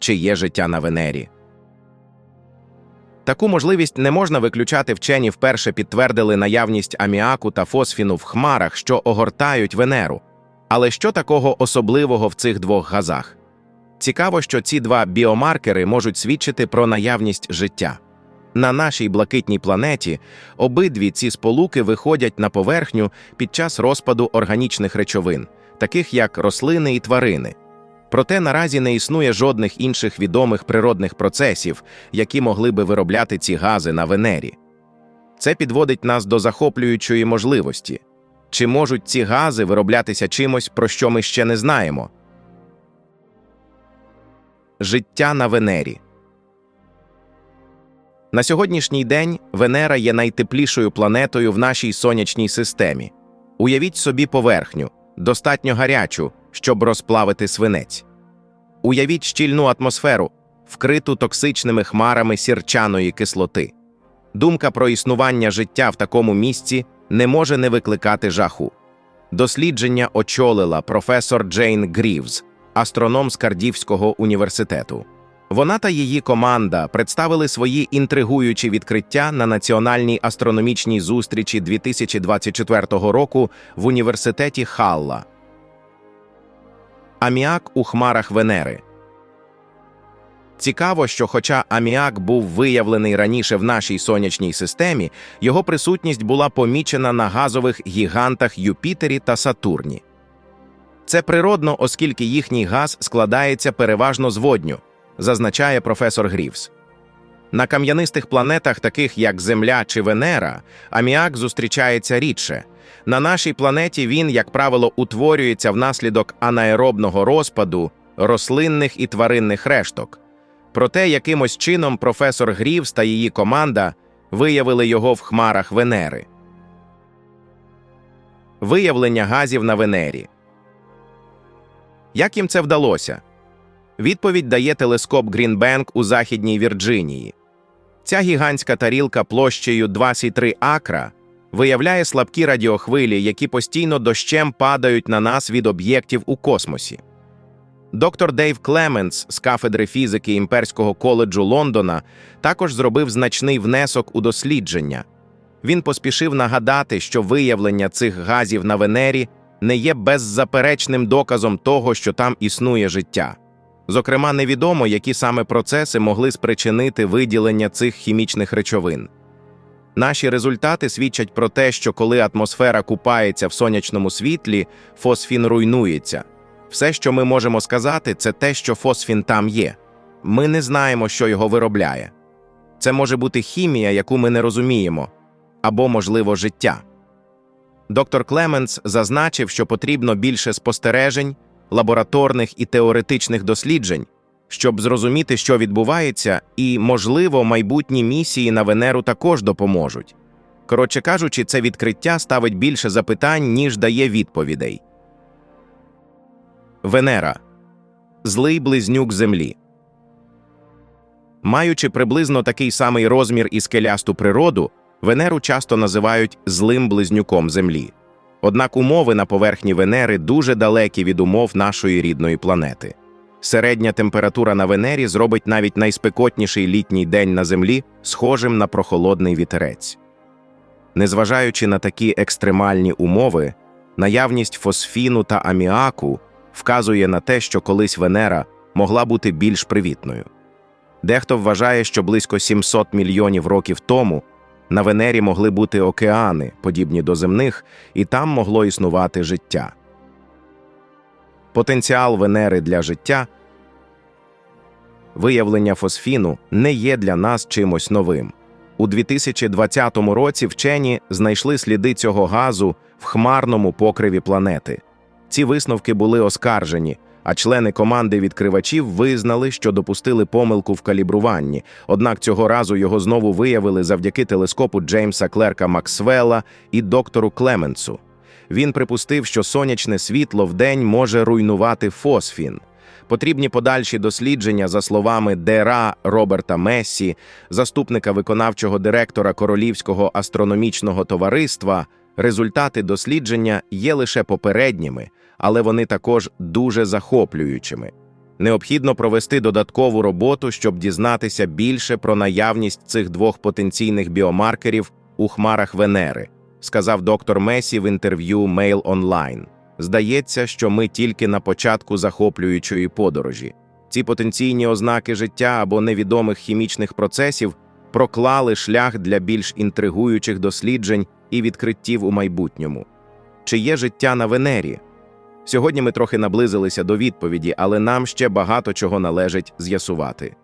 чи є життя на Венері. Таку можливість не можна виключати вчені вперше підтвердили наявність аміаку та фосфіну в хмарах, що огортають Венеру. Але що такого особливого в цих двох газах? Цікаво, що ці два біомаркери можуть свідчити про наявність життя. На нашій блакитній планеті обидві ці сполуки виходять на поверхню під час розпаду органічних речовин, таких як рослини і тварини. Проте наразі не існує жодних інших відомих природних процесів, які могли би виробляти ці гази на Венері. Це підводить нас до захоплюючої можливості. Чи можуть ці гази вироблятися чимось, про що ми ще не знаємо? Життя на Венері На сьогоднішній день Венера є найтеплішою планетою в нашій сонячній системі. Уявіть собі поверхню, достатньо гарячу, щоб розплавити свинець. Уявіть щільну атмосферу, вкриту токсичними хмарами сірчаної кислоти. Думка про існування життя в такому місці не може не викликати жаху. Дослідження очолила професор Джейн Грівз, астроном з Кардівського університету. Вона та її команда представили свої інтригуючі відкриття на національній астрономічній зустрічі 2024 року в університеті Халла. Аміак у хмарах Венери. Цікаво, що, хоча аміак був виявлений раніше в нашій сонячній системі, його присутність була помічена на газових гігантах Юпітері та Сатурні. Це природно, оскільки їхній газ складається переважно з водню, зазначає професор Грівс. На кам'янистих планетах, таких як Земля чи Венера, аміак зустрічається рідше. На нашій планеті він, як правило, утворюється внаслідок анаеробного розпаду рослинних і тваринних решток. Проте якимось чином професор Грівс та її команда виявили його в хмарах Венери. Виявлення газів на Венері. Як їм це вдалося? Відповідь дає телескоп Грінбенк у Західній Вірджинії. Ця гігантська тарілка площею 23 акра виявляє слабкі радіохвилі, які постійно дощем падають на нас від об'єктів у космосі. Доктор Дейв Клеменс з кафедри фізики Імперського коледжу Лондона також зробив значний внесок у дослідження. Він поспішив нагадати, що виявлення цих газів на Венері не є беззаперечним доказом того, що там існує життя. Зокрема, невідомо, які саме процеси могли спричинити виділення цих хімічних речовин. Наші результати свідчать про те, що коли атмосфера купається в сонячному світлі, фосфін руйнується. Все, що ми можемо сказати, це те, що фосфін там є. Ми не знаємо, що його виробляє. Це може бути хімія, яку ми не розуміємо, або, можливо, життя. Доктор Клеменс зазначив, що потрібно більше спостережень, лабораторних і теоретичних досліджень, щоб зрозуміти, що відбувається, і, можливо, майбутні місії на Венеру також допоможуть. Коротше кажучи, це відкриття ставить більше запитань, ніж дає відповідей. Венера злий близнюк Землі. Маючи приблизно такий самий розмір і скелясту природу, Венеру часто називають злим близнюком Землі. Однак умови на поверхні Венери дуже далекі від умов нашої рідної планети. Середня температура на Венері зробить навіть найспекотніший літній день на Землі схожим на прохолодний вітерець. Незважаючи на такі екстремальні умови, наявність фосфіну та аміаку вказує на те, що колись Венера могла бути більш привітною. Дехто вважає, що близько 700 мільйонів років тому на Венері могли бути океани, подібні до земних, і там могло існувати життя. Потенціал Венери для життя виявлення фосфіну не є для нас чимось новим. У 2020 році вчені знайшли сліди цього газу в хмарному покриві планети. Ці висновки були оскаржені, а члени команди відкривачів визнали, що допустили помилку в калібруванні. Однак цього разу його знову виявили завдяки телескопу Джеймса Клерка Максвелла і доктору Клеменсу. Він припустив, що сонячне світло вдень може руйнувати фосфін. Потрібні подальші дослідження, за словами Дера Роберта Мессі, заступника виконавчого директора Королівського астрономічного товариства. Результати дослідження є лише попередніми, але вони також дуже захоплюючими. Необхідно провести додаткову роботу, щоб дізнатися більше про наявність цих двох потенційних біомаркерів у хмарах Венери, сказав доктор Месі в інтерв'ю Mail Online. Здається, що ми тільки на початку захоплюючої подорожі. Ці потенційні ознаки життя або невідомих хімічних процесів проклали шлях для більш інтригуючих досліджень і відкриттів у майбутньому. Чи є життя на Венері? Сьогодні ми трохи наблизилися до відповіді, але нам ще багато чого належить з'ясувати.